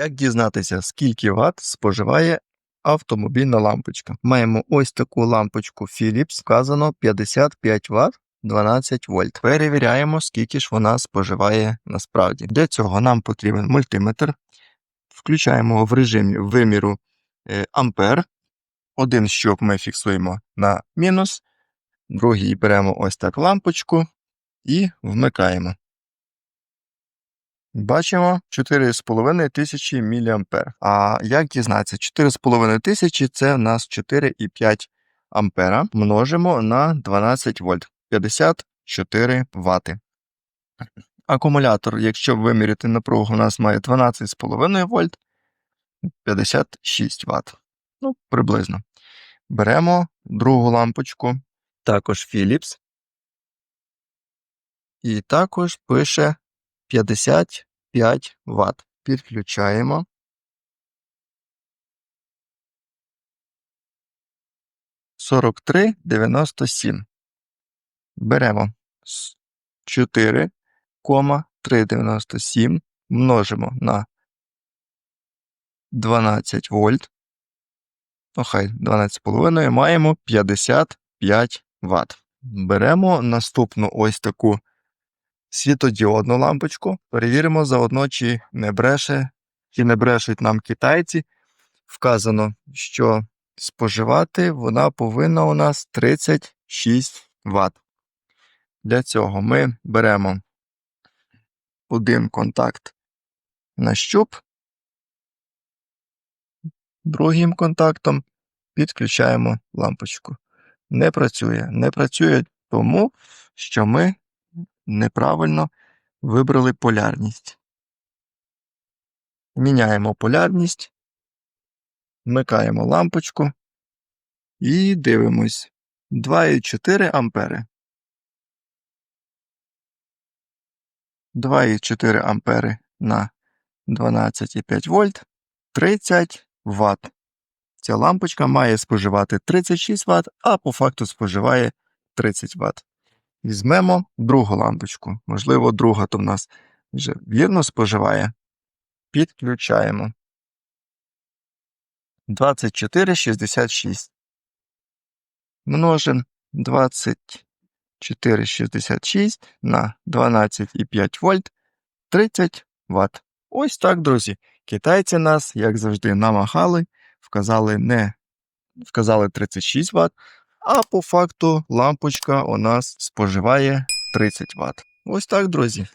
Як дізнатися, скільки Вт споживає автомобільна лампочка? Маємо ось таку лампочку Philips, вказано 55 Вт 12 вольт. Перевіряємо, скільки ж вона споживає насправді. Для цього нам потрібен мультиметр. Включаємо в режимі виміру е, ампер. Один щуп ми фіксуємо на мінус, другий беремо ось так лампочку і вмикаємо. Бачимо 4,5 тисячі мА. А як дізнатися? 4,5 тисячі це в нас 4,5 ампера. Множимо на 12 вольт. 54 Вт. Акумулятор, якщо виміряти напругу, у нас має 12,5 вольт, 56 Вт. Ну, приблизно. Беремо другу лампочку, також Philips. І також пише 55 Вт. Підключаємо. Сорок три дев'яносто сім. Беремо 4,397 множимо на 12 вольт. Ну, хай 12,5 маємо 55 Вт. Беремо наступну ось таку світодіодну лампочку. Перевіримо заодно, чи не бреше, чи не брешуть нам китайці. Вказано, що споживати вона повинна у нас 36 Вт. Для цього ми беремо один контакт на щуп, другим контактом підключаємо лампочку. Не працює. Не працює тому, що ми неправильно вибрали полярність. Міняємо полярність, вмикаємо лампочку і дивимось 2,4 ампери. 2,4 ампери на 12,5 вольт 30 Вт. Ця лампочка має споживати 36 Вт, а по факту споживає 30 Вт. Візьмемо другу лампочку. Можливо, друга то в нас вже вірно споживає. Підключаємо. 24,66. Множимо 24,66 на 12,5 вольт 30 Вт. Ось так, друзі. Китайці нас, як завжди, намахали, вказали не вказали 36 Вт, а по факту лампочка у нас споживає 30 Вт. Ось так, друзі.